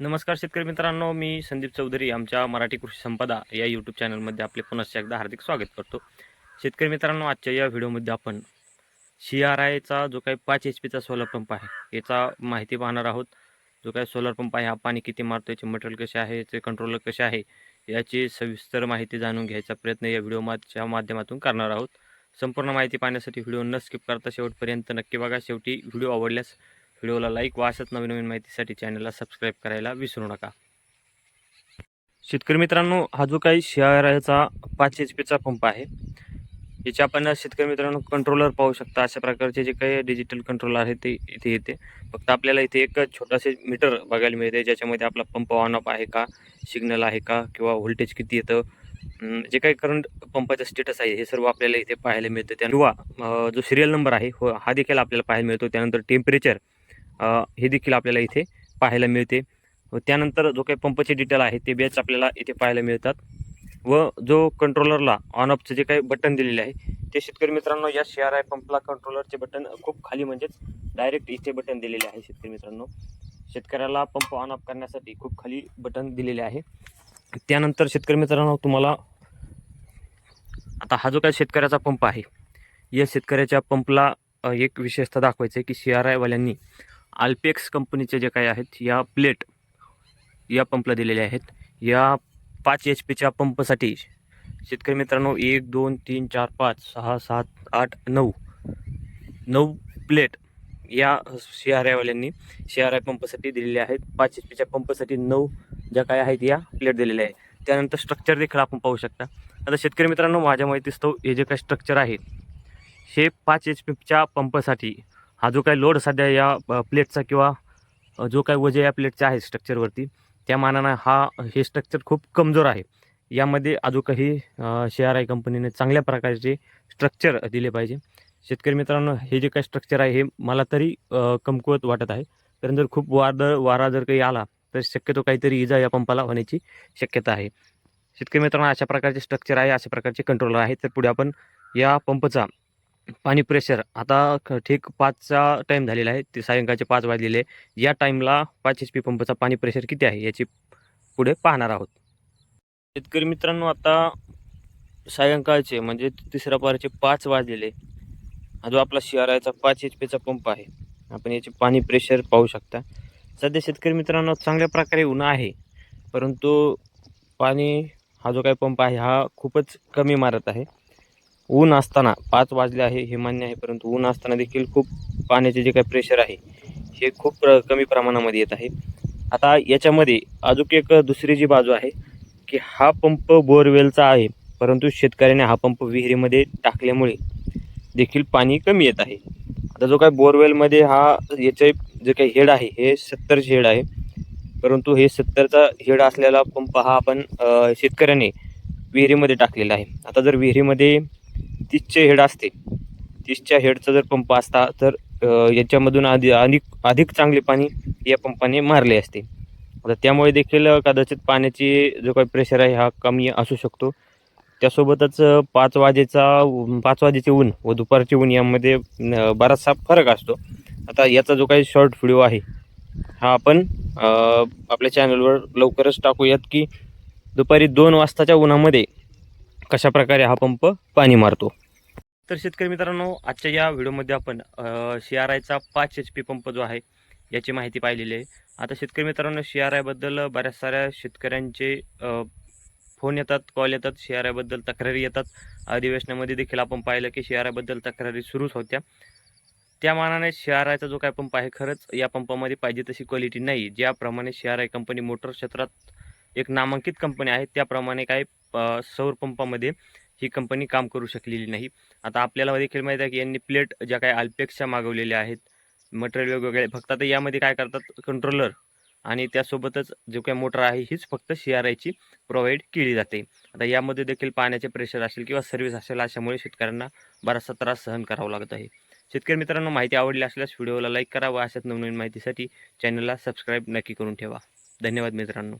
नमस्कार शेतकरी मित्रांनो मी संदीप चौधरी आमच्या मराठी कृषी संपदा या यूट्यूब चॅनलमध्ये आपले पुनश्च एकदा हार्दिक स्वागत करतो. शेतकरी मित्रांनो आजच्या या व्हिडिओमध्ये आपण सी आर आयचा जो काही पाच एच पीचा सोलर पंप आहे याचा माहिती पाहणार आहोत. जो काही सोलर पंप आहे हा पाणी किती मारतो याचे मटेरियल कसे आहे याचे कंट्रोलर कसे आहे याची सविस्तर माहिती जाणून घ्यायचा प्रयत्न या व्हिडिओच्या माध्यमातून करणार आहोत. संपूर्ण माहिती पाहण्यासाठी व्हिडिओ न स्किप करता शेवटपर्यंत नक्की बघा. शेवटी व्हिडिओ आवडल्यास व्हिडिओला लाईक व अशाच नवीन नवीन माहितीसाठी चॅनलला सबस्क्राईब करायला विसरू नका. शेतकरी मित्रांनो हा जो काही शहराचा पाच एच पीचा पंप आहे. याचे आपण शेतकरी मित्रांनो कंट्रोलर पाहू शकता. अशा प्रकारचे जे काही डिजिटल कंट्रोलर आहे ते इथे येते. फक्त आपल्याला इथे एक छोटासे मीटर बघायला मिळते ज्याच्यामध्ये आपला पंप ऑन ऑफ आहे का सिग्नल आहे का किंवा व्होल्टेज किती येतं. जे काही करंट पंपाचा स्टेटस आहे हे सर्व आपल्याला इथे पाहायला मिळतं. त्या किंवा जो सिरियल नंबर आहे हो हा देखील आपल्याला पाहायला मिळतो. त्यानंतर टेम्परेचर हे देखील आपल्याला इथे पाहायला मिळते. व त्यानंतर जो काही पंपचे डिटेल आहे ते बॅच आपल्याला इथे पाहायला मिळतात. व जो कंट्रोलरला ऑन ऑफचं जे काही बटन दिलेले आहे ते शेतकरी मित्रांनो या सी आर आय पंपला कंट्रोलरचे बटन खूप खाली म्हणजेच डायरेक्ट इथे बटन दिलेले आहे शेतकरी मित्रांनो. शेतकऱ्याला पंप ऑन ऑफ करण्यासाठी खूप खाली बटन दिलेले आहे. त्यानंतर शेतकरी मित्रांनो तुम्हाला आता हा जो काय शेतकऱ्याचा पंप आहे या शेतकऱ्याच्या पंपला एक विशेषता दाखवायचं आहे की सी आर आयवाल्यांनी आल्पेक्स कंपनीचे जे काही आहेत या प्लेट या पंपला दिलेल्या आहेत. या पाच एच पीच्या पंपसाठी शेतकरी मित्रांनो एक दोन तीन चार पाच सहा सात आठ नऊ नऊ प्लेट या सी आर आयवाल्यांनी सी आर आय पंपसाठी दिलेल्या आहेत. पाच एच पीच्या पंपसाठी नऊ ज्या काय आहेत या प्लेट दिलेल्या आहेत. त्यानंतर स्ट्रक्चर देखील आपण पाहू शकता. आता शेतकरी मित्रांनो माझ्या माहितीस्तव हे जे काही स्ट्रक्चर आहे हे पाच एच पीच्या पंपासाठी हा जो काही लोड सध्या या प्लेटचा किंवा जो काही वजे या प्लेटचा आहे स्ट्रक्चरवरती त्या मानानं हा हे स्ट्रक्चर खूप कमजोर आहे. यामध्ये अजून काही सी आर आय कंपनीने चांगल्या प्रकारचे स्ट्रक्चर दिले पाहिजे. शेतकरी मित्रांनो हे जे काही स्ट्रक्चर आहे हे मला तरी कमकुवत वाटत आहे. कारण जर खूप वादळ वारा जर काही आला तर शक्यतो काहीतरी इजा या पंपाला होण्याची शक्यता आहे. शेतकरी मित्रांनो अशा प्रकारचे स्ट्रक्चर आहे अशा प्रकारचे कंट्रोलर आहे तर पुढे आपण या पंपचा पाणी प्रेशर आता ठीक पाचचा टाईम झालेला आहे. ते सायंकाळचे पाच वाजलेले. या टाईमला पाच एच पी पंपाचा पाणी प्रेशर किती आहे? याची पुढे पाहणार आहोत. शेतकरी मित्रांनो आता सायंकाळचे म्हणजे तिसऱ्या पारचे पाच वाजलेले. हा जो आपला शिआरआयचा पाच एच पीचा पंप आहे. आपण याचे पाणी प्रेशर पाहू शकता. सध्या शेतकरी मित्रांनो चांगल्या प्रकारे ऊन आहे. परंतु पाणी हा जो काही पंप आहे हा खूपच कमी मारत आहे. ऊन असताना पाच वाजले आहे हे मान्य आहे परंतु ऊन असताना देखील खूप पाण्याचे जे काही प्रेशर आहे हे खूप प्र कमी प्रमाणामध्ये येत आहे. आता याच्यामध्ये अजून एक दुसरी जी बाजू आहे की हा पंप बोरवेलचा आहे परंतु शेतकऱ्याने हा पंप विहिरीमध्ये टाकल्यामुळे देखील पाणी कमी येत आहे. आता जो काय बोरवेलमध्ये हा याचे जे काही हेड आहे हे सत्तरचे हेड आहे परंतु हे सत्तरचा हेड असलेला पंप हा आपण शेतकऱ्याने विहिरीमध्ये टाकलेला आहे. आता जर विहिरीमध्ये तीसचे हेड असते. तीसच्या हेडचा जर पंप असता तर याच्यामधून आधी अधिक अधिक चांगले पाणी या पंपाने मारले असते. आता त्यामुळे देखील कदाचित पाण्याची जो काही प्रेशर आहे हा कमी असू शकतो. त्यासोबतच पाच वाजेचा पाच वाजेचे ऊन व दुपारचे ऊन यामध्ये बराचसा फरक असतो. आता याचा जो काही शॉर्ट व्हिडिओ आहे हा आपण आपल्या चॅनलवर लवकरच टाकूयात की दुपारी दोन वाजताच्या उन्हामध्ये कशा प्रकारे हा पंप पाणी मारतो? तर शेतकरी मित्रांनो आजच्या या व्हिडिओमध्ये आपण सी आर आयचा पाच एच पी पंप जो आहे याची माहिती पाहिलेली आहे. आता शेतकरी मित्रांनो सी आर आयबद्दल बऱ्याच साऱ्या शेतकऱ्यांचे फोन येतात कॉल येतात सी आर आयबद्दल तक्रारी येतात. अधिवेशनामध्ये देखील आपण पाहिलं की सी आर आयबद्दल तक्रारी सुरूच होत्या. त्या मानाने सी आर आयचा जो काय पंप आहे खरंच या पंपामध्ये पाहिजे तशी क्वालिटी नाही. ज्याप्रमाणे C R I company motor क्षेत्रात एक नामांकित कंपनी आहे त्याप्रमाणे काय सौर पंपामध्ये ही कंपनी काम करू शकलेली नाही. आता आपल्याला देखील माहीत आहे की यांनी प्लेट ज्या काही अल्पेक्षा मागवलेल्या आहेत मटेरियल वेगवेगळे फक्त आता यामध्ये काय करतात? कंट्रोलर आणि त्यासोबतच जो काही मोटर आहे हीच फक्त सी आर आयची प्रोव्हाइड केली जाते. आता यामध्ये देखील पाण्याचे प्रेशर असेल किंवा सर्व्हिस असेल अशामुळे शेतकऱ्यांना बराचसा त्रास सहन करावा लागत आहे. शेतकरी मित्रांनो माहिती आवडली असल्यास व्हिडिओला लाईक करा व अशाच नवनवीन माहितीसाठी चॅनलला सबस्क्राईब नक्की करून ठेवा. धन्यवाद मित्रांनो.